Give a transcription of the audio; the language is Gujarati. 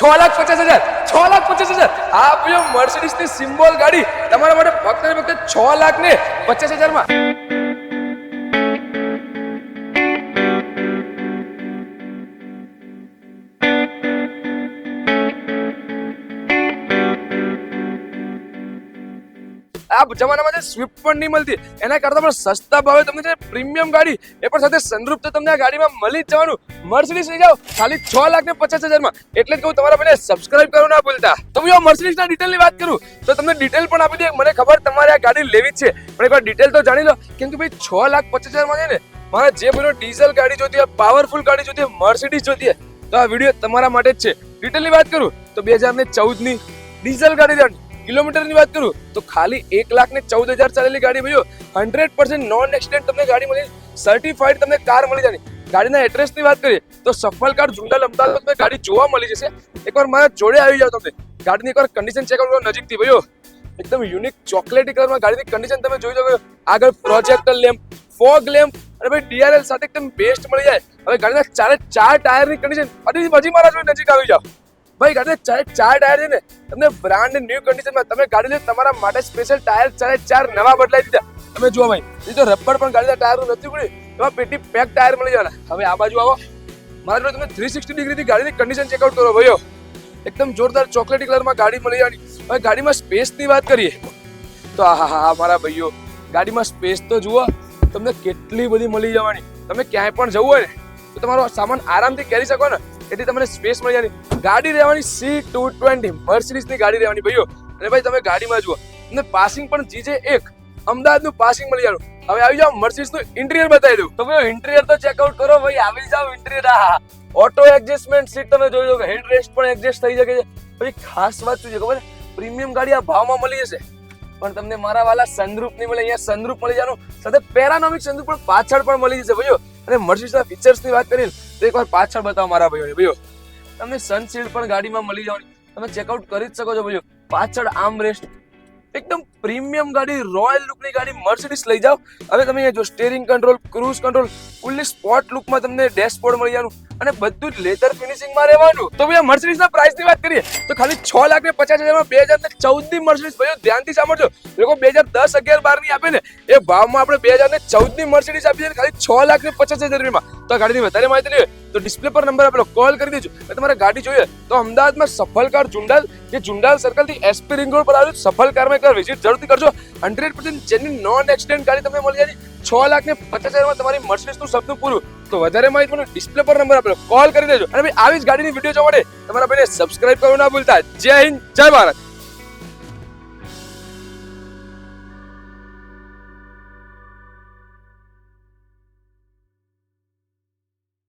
છ લાખ પચાસ હજાર, છ લાખ પચાસ હજાર. આ ભાઈઓ મર્સિડીઝની સિમ્બોલ ગાડી તમારા માટે ફક્ત ને ફક્ત છ લાખ ને પચાસ હજારમાં. આ જમાનામાં જે સ્વિફ્ટ પણ નહીં મળતી, એના કરતા પણ સસ્તા ભાવે તમને જે પ્રીમિયમ ગાડી, એ પણ સાથે સનરૂફ તો તમને આ ગાડીમાં મળી જ જવાનું. મર્સિડીઝ લઈ જાઓ, ખાલી છ લાખ ને પચાસ હજારમાં. એટલે જ કહું, તમારા મને સબસ્ક્રાઇબ કરવું ના ભૂલતા. તો હું મર્સિડીઝના ડિટેલની વાત કરું, તો તમને ડિટેલ પણ આપી દે મને ખબર તમારે આ ગાડી લેવી જ છે. પણ એકવાર ડિટેલ તો જાણી લો, કેમ કે ભાઈ, છ લાખ પચાસ હજારમાં છે ને, મારા જે ભાઈનો ડીઝલ ગાડી જોતી હોય પાવરફુલ ગાડી જોતી હોય મર્સિડીઝ જોતી હોય, તો આ વીડિયો તમારા માટે જ છે. ડિટેલની વાત કરું, તો બે હજાર ને ચૌદની ડીઝલ ગાડી કિલોમીટરની વાત કરું, તો ખાલી એક લાખ ને ચૌદ હજાર ચાલેલી ગાડી ભાઈઓ હંડ્રેડ પર્સન્ટ નોન એક્સિડન્ટ તમને ગાડી મળી સર્ટિફાઈડ તમને કાર મળી જાય ગાડીના એડ્રેસની વાત કરીએ, તો સફલ કાર જુંડાલ લમતા તમને ગાડી જોવા મળી જશે. એકવાર મારા જોડે આવી જાવ તમને ગાડીની એકવાર કન્ડિશન ચેક કરો નજીકથી, ભાઈઓ. એકદમ યુનિક ચોકલેટી કલરમાં ગાડીની કન્ડિશન તમે જોઈ શકો આગળ પ્રોજેક્ટર લેમ્પ ફોગ લેમ્પ અને ભાઈ ડીઆરએલ સાથે એકદમ બેસ્ટ મળી જાય. હવે ગાડીના ચારે ચાર ટાયરની કન્ડિશન અને હજી મારા જોડે નજીક આવી જાવ ભાઈ ગાડી ચારે ચાર ટાયર છે ને, તમને બ્રાન્ડ ન્યુ કન્ડિશનમાં તમે ગાડી લઈ તમારા માટે સ્પેશિયલ ટાયર ચારે ચાર નવા બદલાઈ દીધા. તમે જુઓ ભાઈ એ તો રબર પણ ગાડીના ટાયર નથી પડ્યું એમાં પેટી પેક ટાયર મળી જવાના. હવે આ બાજુ આવો. મારા જોડે તમે થ્રી સિક્સટી ડિગ્રીથી ગાડીની કન્ડિશન ચેકઆઉટ કરો ભાઈઓ. એકદમ જોરદાર ચોકલેટી કલરમાં ગાડી મળી જવાની. હવે ગાડીમાં સ્પેસની વાત કરીએ. તો હા હા હા મારા ભાઈઓ, ગાડીમાં સ્પેસ તો જુઓ, તમને કેટલી બધી મળી જવાની. તમે ક્યાંય પણ જવું હોય ને, તો તમારો સામાન આરામથી કેરી શકો ને. એટલી તમને સ્પેસ મળી જવાની ગાડી રહેવાની સી ટુ ટ્વેન્ટી મર્સિડીઝની ગાડી રહેવાની ભાઈઓ. અને ભાઈ તમે ગાડીમાં જુઓ. તમને પાસિંગ પણ જીજે એક, અમદાવાદનું પાસિંગ મળી જવાનું હવે આવી જાઓ મર્સિડીઝનું ઇન્ટિરિયર બતાવી દઉં. તમે ભાઈ ઇન્ટિરિયર તો ચેકઆઉટ કરો ભાઈ. આવી જાઓ ઇન્ટિરિયર આ ઓટો એડજસ્ટમેન્ટ સીટ તમે જોઈ લો હેડ રેસ્ટ પણ એડજસ્ટ થઈ શકે છે. પછી ખાસ વાત શું છે ખબર? પ્રીમિયમ ગાડી આ ભાવમાં મળી જશે. પણ તમને મારા વાલા સનરૂફ નહીં મળે. અહીંયા સનરૂફ મળી જવાનું. સાથે પેરાનોમિક સનરૂફ પણ પાછળ પણ મળી જશે, ભાઈઓ. અને મર્સિડીઝના ફીચર્સની વાત કરીએ ને, તો એકવાર પાછળ બતાવો મારા ભાઈઓને. ભાઈઓ, તમને સનશીલ્ડ પણ ગાડીમાં મળી જવાની. તમે ચેકઆઉટ કરી જ શકો છો, ભાઈઓ. પાછળ આર્મ રેસ્ટ એકદમ પ્રીમિયમ ગાડી, રોયલ લુકની ગાડી મર્સિડીઝ લઈ જાઓ. હવે તમે જો steering control cruise control fully spot લુકમાં તમને ડેશબોર્ડ મળી જવાનું અને બધું જ લેધર ફિનિશિંગમાં રહેવાનું. તો ભાઈ મર્સિડીઝના પ્રાઇસની વાત કરીએ, તો ખાલી છ લાખ ને પચાસ હજારમાં બે હજાર ને ચૌદની મર્સિડીઝ ભાઈઓ, ધ્યાનથી સાંભળજો. લોકો બે હજાર દસ અગિયાર બારની આપે ને, એ ભાવમાં આપણે બે હજાર ને ચૌદની મર્સિડીઝ આપી છે ખાલી છ લાખ ને પચાસ હજાર રૂપિયામાં. તો ગાડીની વધારે માહિતી હોય તો ડિસ્પ્લે પર નંબર આપેલો કોલ કરી દેજો. તમારે ગાડી જોઈએ તો અમદાવાદમાં સફલ કાર જુંડાલ જે જુંડાલ સર્કલથી એસપી રિંગ રોડ પર આવ્યું સફલ કારમાં એકવાર વિઝિટ જરૂરથી કરજો. હંડ્રેડ પર્સન્ટ જેની નોન એક્સિડન્ટ ગાડી તમને મળી જાય છ. લાખ ને પચાસ હજારમાં તમારી મર્સિડીઝનું સપનું પૂરું. તો વધારે માહિતી મને ડિસ્પ્લે પર નંબર આપેલો કોલ કરી દેજો. અને ભાઈ, આવી જ ગાડીની વીડિયો જોવા માટે તમારા ભાઈને સબસ્ક્રાઇબ કરવાનું ના ભૂલતા. જય હિન્દ, જય ભારત.